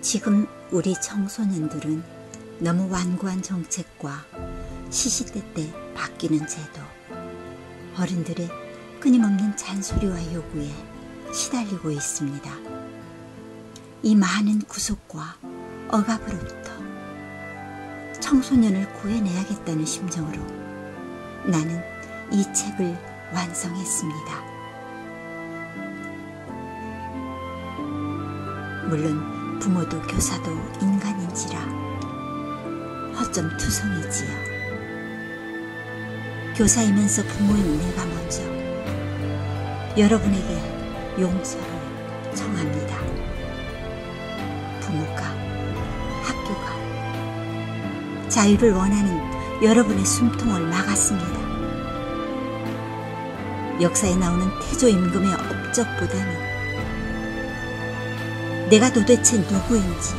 지금 우리 청소년들은 너무 완고한 정책과 시시때때 바뀌는 제도, 어른들의 끊임없는 잔소리와 요구에 시달리고 있습니다. 이 많은 구속과 억압으로부터 청소년을 구해내야겠다는 심정으로 나는 이 책을 완성했습니다. 물론 부모도 교사도 인간인지라 허점 투성이지요. 교사이면서 부모인 내가 먼저 여러분에게 용서를 청합니다. 부모가 학교가 자유를 원하는 여러분의 숨통을 막았습니다. 역사에 나오는 태조 임금의 업적보다는 내가 도대체 누구인지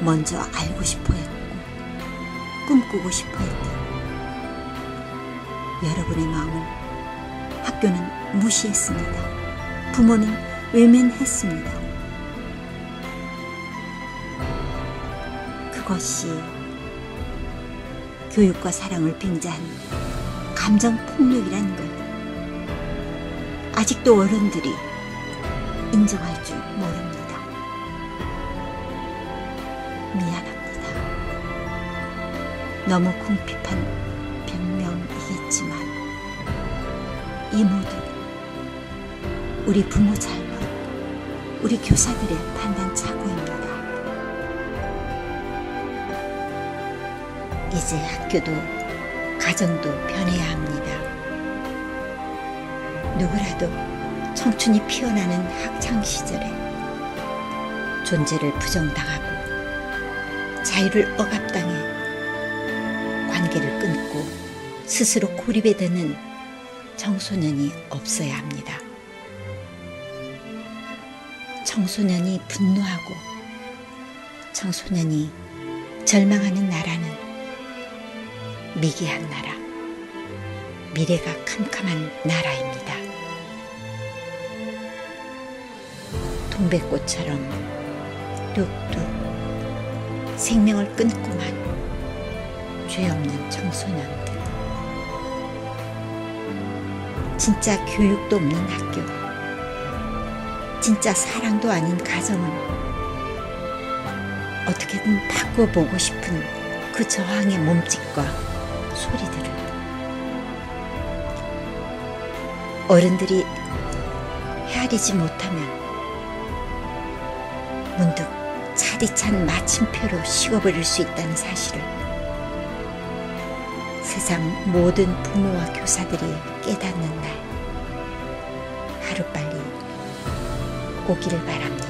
먼저 알고 싶어 했고 꿈꾸고 싶어 했던 여러분의 마음을 학교는 무시했습니다. 부모는 외면했습니다. 그것이 교육과 사랑을 빙자한 감정 폭력이란 걸 아직도 어른들이 인정할 줄 모릅니다. 미안합니다. 너무 궁핍한 변명이겠지만 이 모두 우리 부모 잘못, 우리 교사들의 판단 착오입니다. 이제 학교도 가정도 변해야 합니다. 누구라도 청춘이 피어나는 학창 시절에 존재를 부정당하고 자유를 억압당해 관계를 끊고 스스로 고립에 드는 청소년이 없어야 합니다. 청소년이 분노하고 청소년이 절망하는 나라는 미개한 나라, 미래가 캄캄한 나라입니다. 동백꽃처럼 뚝뚝 생명을 끊고만 죄 없는 청소년들. 진짜 교육도 없는 학교, 진짜 사랑도 아닌 가정을 어떻게든 바꿔보고 싶은 그 저항의 몸짓과 소리들을 어른들이 헤아리지 못하면 문득 차디찬 마침표로 식어버릴 수 있다는 사실을 세상 모든 부모와 교사들이 깨닫는 날 하루빨리 오기를 바랍니다.